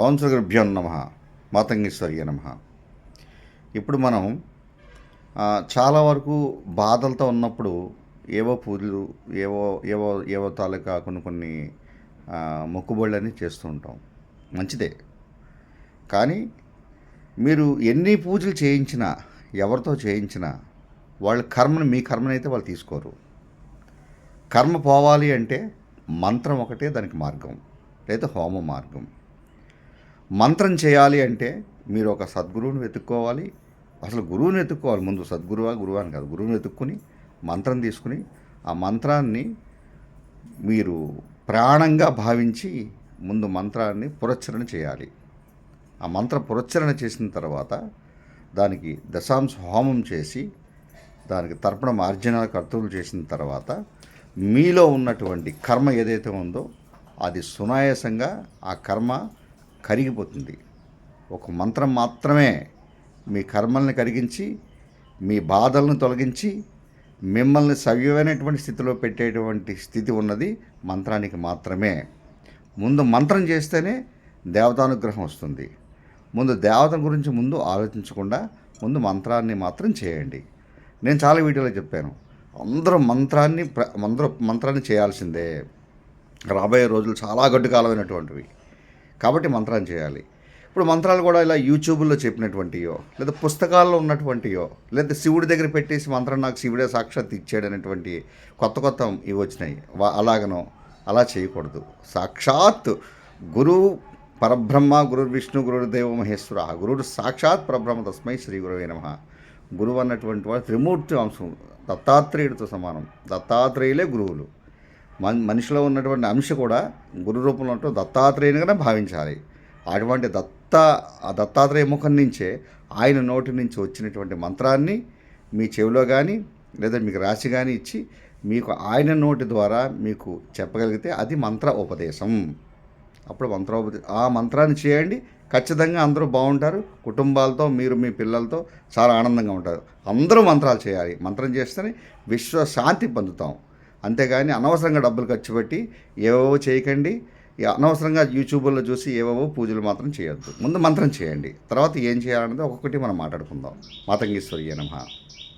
ఓం శ్రీగురుభ్యో నమ మాతంగేశ్వర్య నమ. ఇప్పుడు మనం చాలా వరకు బాధలతో ఉన్నప్పుడు ఏవో పూజలు ఏవో ఏవో ఏవో తాలూకా కొన్ని కొన్ని మొక్కుబళ్ళని చేస్తూ ఉంటాం. మంచిదే. కానీ మీరు ఎన్ని పూజలు చేయించినా ఎవరితో చేయించినా వాళ్ళ కర్మను మీ కర్మనైతే వాళ్ళు తీసుకోరు. కర్మ పోవాలి అంటే మంత్రం ఒకటే దానికి మార్గం లేదా హోమ మార్గం. మంత్రం చేయాలి అంటే మీరు ఒక సద్గురువుని వెతుక్కోవాలి. అసలు గురువుని వెతుక్కోవాలి. ముందు సద్గురువా గురువు అని కాదు. గురువుని వెతుక్కుని మంత్రం తీసుకుని ఆ మంత్రాన్ని మీరు ప్రాణంగా భావించి ముందు మంత్రాన్ని పురచ్చరణ చేయాలి. ఆ మంత్ర పురచ్చరణ చేసిన తర్వాత దానికి దశాంశ హోమం చేసి దానికి తర్పణ మార్జన కర్తవులు చేసిన తర్వాత మీలో ఉన్నటువంటి కర్మ ఏదైతే ఉందో అది సునాయాసంగా ఆ కర్మ కరిగిపోతుంది. ఒక మంత్రం మాత్రమే మీ కర్మల్ని కరిగించి మీ బాధలను తొలగించి మిమ్మల్ని సవ్యమైనటువంటి స్థితిలో పెట్టేటువంటి స్థితి ఉన్నది మంత్రానికి మాత్రమే. ముందు మంత్రం చేస్తేనే దేవతానుగ్రహం వస్తుంది. ముందు దేవత గురించి ముందు ఆలోచించకుండా ముందు మంత్రాన్ని మాత్రం చేయండి. నేను చాలా వీడియోలో చెప్పాను. అందరూ మంత్రాన్ని ప్ర అందరూ మంత్రాన్ని చేయాల్సిందే. రాబోయే రోజులు చాలా గడ్డుకాలమైనటువంటివి. కాబట్టి మంత్రం చేయాలి. ఇప్పుడు మంత్రాలు కూడా ఇలా యూట్యూబ్లో చెప్పినటువంటియో లేదా పుస్తకాల్లో ఉన్నటువంటియో లేదా శివుడి దగ్గర పెట్టేసి మంత్రం నాకు శివుడే సాక్షాత్ ఇచ్చాడు అనేటువంటి కొత్త కొత్త ఇవి వచ్చినాయి. వా- అలాగనో అలా చేయకూడదు. సాక్షాత్ గురువు పరబ్రహ్మ గురు విష్ణు గురుదేవ మహేశ్వర గురుడు సాక్షాత్ పరబ్రహ్మ తస్మై శ్రీ గురువే నమ. గురువు అన్నటువంటి వాడు త్రిమూర్తి అంశం దత్తాత్రేయుడితో సమానం. దత్తాత్రేయులే గురువులు. మనిషిలో ఉన్నటువంటి అంశ కూడా గురు రూపంలో ఉంటూ దత్తాత్రేయునిగానే భావించాలి. అటువంటి దత్త ఆ దత్తాత్రేయ ముఖం నుంచే ఆయన నోటి నుంచి వచ్చినటువంటి మంత్రాన్ని మీ చెవిలో కానీ లేదా మీకు రాసి కానీ ఇచ్చి మీకు ఆయన నోటి ద్వారా మీకు చెప్పగలిగితే అది మంత్ర ఉపదేశం. అప్పుడు మంత్రోపదే ఆ మంత్రాన్ని చేయండి. ఖచ్చితంగా అందరూ బాగుంటారు. కుటుంబాలతో మీరు మీ పిల్లలతో చాలా ఆనందంగా ఉంటారు. అందరూ మంత్రాలు చేయాలి. మంత్రం చేస్తేనే విశ్వశాంతి పొందుతాం. అంతేగాని అనవసరంగా డబ్బులు ఖర్చు పెట్టి ఏవేవో చేయకండి. అనవసరంగా యూట్యూబ్లో చూసి ఏవేవో పూజలు మాత్రం చేయొద్దు. ముందు మంత్రం చేయండి. తర్వాత ఏం చేయాలన్నది ఒక్కొక్కటి మనం మాట్లాడుకుందాం. మాతంగేశ్వరి నమ.